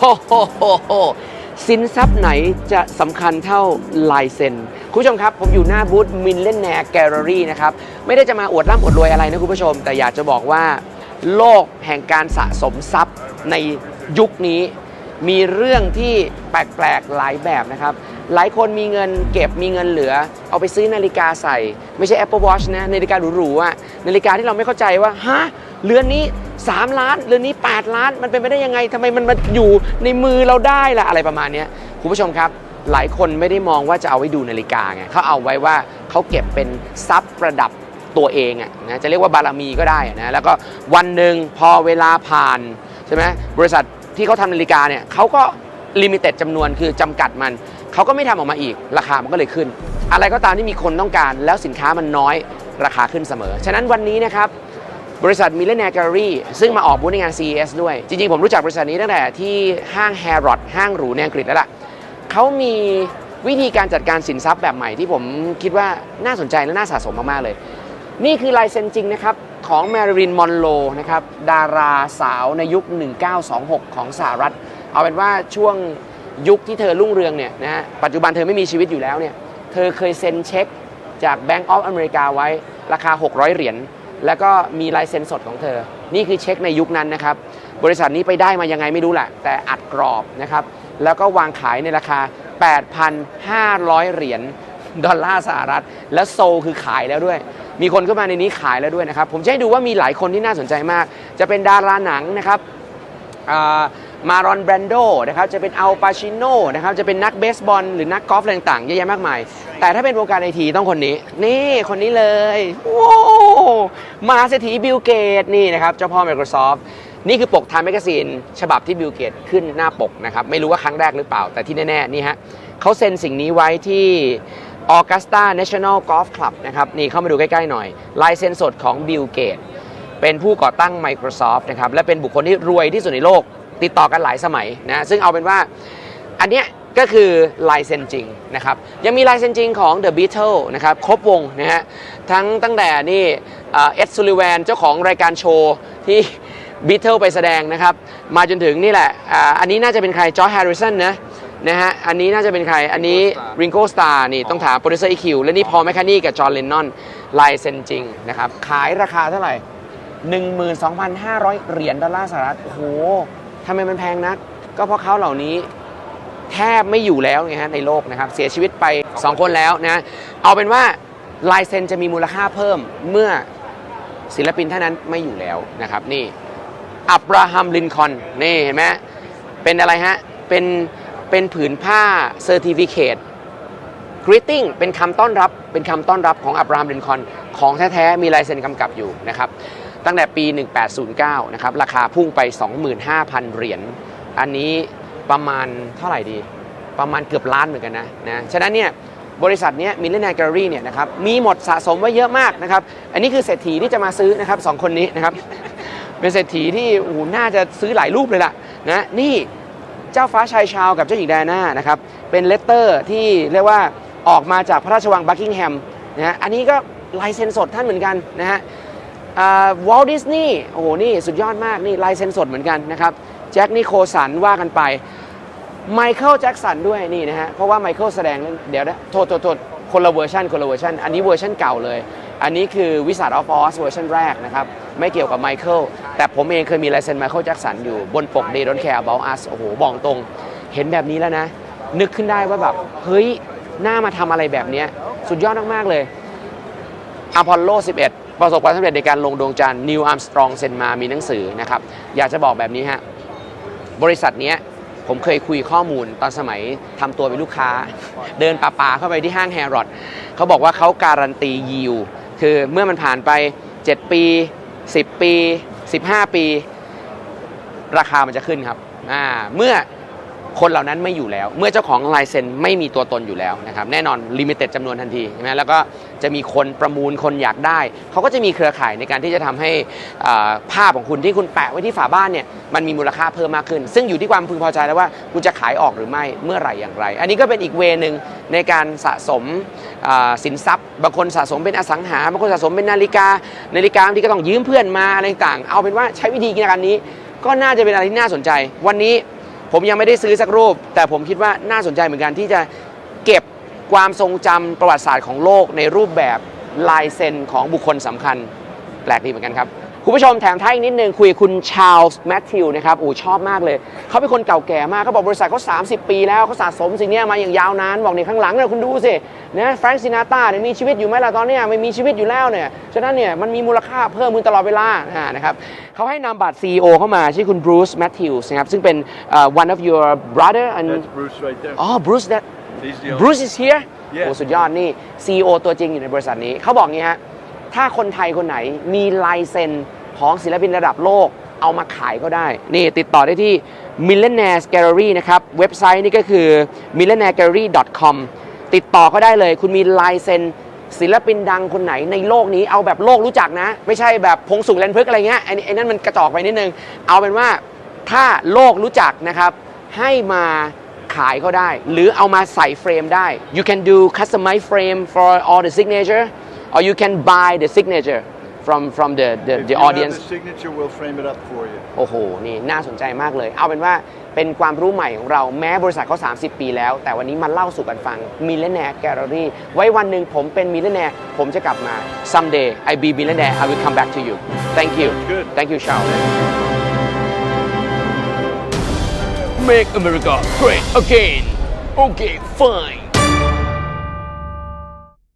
โหโหสินทรัพย์ไหนจะสำคัญเท่าลายเซ็นคุณผู้ชมครับ ผมอยู่หน้าบูธมินเลนแนร์แกลเลอรี่นะครับ ไม่ได้จะมาอวดร่ำอวดรวยอะไรนะคุณผู้ชม แต่อยากจะบอกว่า โลกแห่งการสะสมทรัพย์ในยุคนี้ มีเรื่องที่แปลกๆหลายแบบนะครับ หลายคนมีเงินเก็บมีเงินเหลือ เอาไปซื้อนาฬิกาใส่ ไม่ใช่ Apple Watch นะนาฬิกาหรูๆอะนาฬิกาที่เราไม่เข้าใจว่าฮะ เรือนนี้ 3 ล้านเรือนนี้ 8 ล้าน มันเป็นไปได้ยังไงทำไมมันมาอยู่ในมือเราได้ล่ะอะไรประมาณนี้คุณผู้ชมครับหลายคนไม่ได้มองว่าจะเอาไว้ดูนาฬิกาไงเขาเอาไว้ว่าเขาเก็บเป็นทรัพย์ประดับตัวเองอะนะจะเรียกว่าบารมีก็ได้นะแล้วก็วันหนึ่งพอเวลาผ่านใช่ไหมบริษัทที่เขาทำนาฬิกาเนี่ยเขาก็ลิมิเต็ดจำนวนคือจำกัดมัน เขาก็ไม่ทำออกมาอีก ราคามันก็เลยขึ้น อะไรก็ตามที่มีคนต้องการแล้วสินค้ามันน้อยราคาขึ้นเสมอ ฉะนั้นวันนี้นะครับ บริษัทมิเลเนีย Gallery ซึ่งมาออกบูธในงาน CES ด้วย จริงๆ ผมรู้จักบริษัทนี้ตั้งแต่ที่ห้าง Harrods ห้างหรูในอังกฤษแล้วล่ะเขามีวิธีการจัดการสินทรัพย์แบบใหม่ที่ผมคิดว่าน่าสนใจและน่าสะสมมากๆเลย นี่คือลายเซ็นจริงนะครับ ของแมริลินมอนโ e นะครับดาราสาวในยุค 1926 ของสหรัฐ เอาเป็นว่าช่วงยุคที่เธอรุ่งเรืองเนี่ยนะฮะปัจจุบันเธอไม่มีชีวิตอยู่แล้วเนี่ยเธอเคยเซ็นเช็คจาก Bank of America ไว้ราคา 600 เหรียญ แล้วก็มีลายเซ็นสดของเธอ นี่คือเช็คในยุคนั้นนะครับ บริษัทนี้ไปได้มายังไงไม่รู้แหละ แต่อัดกรอบนะครับ แล้วก็วางขายในราคา 8,500 เหรียญดอลลาร์สหรัฐ และโซลคือขายแล้วด้วย มีคนเข้ามาในนี้ขายแล้วด้วยนะครับ ผมจะให้ดูว่ามีหลายคนที่น่าสนใจมาก จะเป็นดาราหนังนะครับมารอนแบรนโดนะครับ จะเป็นอัลปาชิโนนะครับ จะเป็นนักเบสบอลหรือนักกอล์ฟต่างๆเยอะแยะมากมาย แต่ถ้าเป็นวงการไอทีต้องคนนี้ นี่คนนี้เลย โอ้ มาเศรษฐีบิลเกตนี่นะครับ เจ้าพ่อ Microsoft นี่คือปก Time Magazine ฉบับที่บิลเกตขึ้นหน้าปกนะครับ ไม่รู้ว่าครั้งแรกหรือเปล่า แต่ที่แน่ ๆ นี่ฮะเขาเซ็นสิ่งนี้ไว้ที่ Augusta National Golf Club นะครับ นี่เข้ามาดูใกล้ ๆ หน่อย ลายเซ็นสดของบิลเกตเป็นผู้ก่อตั้ง Microsoft นะครับ และเป็นบุคคลที่รวยที่สุดในโลก ติดต่อกันหลายสมัยนะ ซึ่งเอาเป็นว่าอันเนี้ย ก็คือลายเซ็นจริงนะครับยังมีลายเซ็นจริงของ The Beatles นะครับครบวงนะฮะทั้งตั้งแต่นี่เอ็ดซูลิแวนเจ้าของรายการโชว์ที่บีเทิลไปแสดงนะครับ มาจนถึงนี่แหละออันนี้น่าจะเป็นใครจอร์แฮร์ริสันนะนะฮะอันนี้น่าจะเป็นใคร อันนี้ริงโกสตาร์นี่ต้องถามโปรดิวเซอร์อีคิวและนี่พอแมคคานี่กับจอร์เลนนอนลายเซ็นจริงนะครับ ขายราคาเท่าไหร่ 12,500 เหรียญดอลลาร์สหรัฐโอ้โหทำไมมันแพงนัก ก็เพราะเขาเหล่านี้ แทบไม่อยู่แล้วไงฮะในโลกนะครับเสียชีวิตไป 2 คนแล้วนะเอาเป็นว่าลายเซ็นจะมีมูลค่าเพิ่มเมื่อศิลปินท่านนั้นไม่อยู่แล้วนะครับนี่อับราฮัมลินคอนนี่เห็นไหมเป็นอะไรฮะเป็นเป็นผืนผ้าเซอร์ติฟิเคต greeting เป็นคำต้อนรับเป็นคำต้อนรับของอับราฮัมลินคอนของแท้ๆมีลายเซ็นกำกับอยู่นะครับตั้งแต่ปี 1809 นะครับ ราคาพุ่งไป 25,000 เหรียญ อันนี้ ประมาณเท่าไหร่ดี ประมาณเกือบล้านเหมือนกันนะนะฉะนั้นเนี่ยบริษัทเนี้ยมิลเลน r แกลเลอรี่เนี่ยนะครับมีหมดสะสมไว้เยอะมากนะครับอันนี้คือเศรษฐีที่จะมาซื้อนะครับสองคนนี้นะครับเป็นเศรษฐีที่โอ้โหน่าจะซื้อหลายรูปเลยล่ะนะนี่เจ้าฟ้าชายชาวกับเจ้าหญิงไดอาน่านะครับเป็นเลตเตอร์ที่เรียกว่าออกมาจากพระราชวังบักกิงแฮมนะฮะอันนี้ก็ลายเซ็นสดท่านเหมือนกันนะฮะวอลดิสนีย์โอ้โหนี่สุดยอดมากนี่ลายเซ็นสดเหมือนกันนะครับแจ็คนิโคสันว่ากันไป ไมเคิลแจ็กสันด้วยนี่นะฮะ เพราะว่าไมเคิลแสดงเดี๋ยวนะโทษโทษโทษคนละเวอร์ชันคนละเวอร์ชันอันนี้เวอร์ชันเก่าเลย อันนี้คือวิสัทออฟออสเวอร์ชันแรกนะครับ ไม่เกี่ยวกับไมเคิลแต่ผมเองเคยมีลายเซ็นไมเคิลแจ็กสันอยู่บนปก They Don't Care About Us โอ้โหบอกตรง เห็นแบบนี้แล้วนะ นึกขึ้นได้ว่าแบบ เฮ้ย หน้ามาทำอะไรแบบนี้ สุดยอดมาก ๆ เลยอพอลโล 11 ประสบความสำเร็จในการลงดวงจันทร์นิวอาร์มสตรองเซ็นมามีหนังสือนะครับ อยากจะบอกแบบนี้ฮะบริษัทนี้ ผมเคยคุยข้อมูลตอนสมัยทำตัวเป็นลูกค้า เดินป่าๆเข้าไปที่ห้างแฮร์รอดเขาบอกว่าเขาการันตียิวคือเมื่อมันผ่านไป 7 ปี 10 ปี 15 ปี ราคามันจะขึ้นครับอ่าเมื่อ คนเหล่านั้นไม่อยู่แล้ว เมื่อเจ้าของลายเซ็นไม่มีตัวตนอยู่แล้วนะครับแน่นอนลิมิเต็ดจำนวนทันทีใช่ไหมแล้วก็จะมีคนประมูลคนอยากได้ เขาก็จะมีเครือข่ายในการที่จะทำให้ภาพของคุณที่คุณแปะไว้ที่ฝาบ้านเนี่ยมันมีมูลค่าเพิ่มมากขึ้น ซึ่งอยู่ที่ความพึงพอใจแล้วว่าคุณจะขายออกหรือไม่เมื่อไหร่อย่างไร อันนี้ก็เป็นอีกเวนึงในการสะสมสินทรัพย์บางคนสะสมเป็นอสังหาบางคนสะสมเป็นนาฬิกา นาฬิกาที่ก็ต้องยืมเพื่อนมาอะไรต่างเอาเป็นว่าใช้วิธีการนี้ก็น่าจะเป็นอะไรที่น่าสนใจ วันนี้ ผมยังไม่ได้ซื้อสักรูป แต่ผมคิดว่าน่าสนใจเหมือนกันที่จะเก็บความทรงจำประวัติศาสตร์ของโลกในรูปแบบลายเซ็นของบุคคลสำคัญ แปลกดีเหมือนกันครับ คุณผู้ชมแถมท้ายอีกนิดนึงคุยกับคุณชาลส์แมทธิวนะครับโอ้ชอบมากเลย เขาเป็นคนเก่าแก่มากเขาบอกบริษัทเขา 30 ปีแล้วเขาสะสมสิ่งเนี้ยมาอย่างยาวนาน บอกในข้างหลังเนี่ยคุณดูสินะแฟรงค์ซินาตาเนี่ยมีชีวิตอยู่ไหมล่ะตอนเนี้ยไม่มีชีวิตอยู่แล้วเนี่ยฉะนั้นเนี่ยมันมีมูลค่าเพิ่มขึ้นตลอดเวลาอ่านะครับเขาให้นามบัตร CEO เข้ามาชื่อคุณบรูซแมทธิวส์นะครับซึ่งเป็นเอ่อ one of your brother and That's Bruce right there. อ๋อ Bruce that He's the owner. Bruce is here Yeah. โอ้สุดยอดนี่ CEO ตัวจริงอยู่ในบริษัทนี้เขาบอกงี้ฮะ ถ้าคนไทยคนไหนมีลายเซ็นของศิลปินระดับโลกเอามาขายก็ได้ นี่ติดต่อได้ที่ Millionaires Gallery นะครับ เว็บไซต์นี่ก็คือ millionairegallery.com ติดต่อก็ได้เลย คุณมีลายเซ็นศิลปินดังคนไหนในโลกนี้เอาแบบโลกรู้จักนะ ไม่ใช่แบบพงสุขเลนพึกอะไรเงี้ยไอ้นี่ไอ้นั่นมันกระจอกไปนิดนึง เอาเป็นว่าถ้าโลกรู้จักนะครับ ให้มาขายก็ได้ หรือเอามาใส่เฟรมได้ you can do customize frame for all the signature or you can buy the signature from from the the, If the you have audience the signature, we'll frame it up for you. โอ้โห นี่น่าสนใจมากเลย เอาเป็นว่าเป็นความรู้ใหม่ของเราแม้บริษัทเขา 30 ปีแล้ว แต่วันนี้มาเล่าสู่กันฟัง Millionaire Gallery ไว้วันหนึ่งผมเป็น Millionaire ผมจะกลับมา someday I be millionaire I will come back to you thank you Good. thank you Charles Make America great again okay fine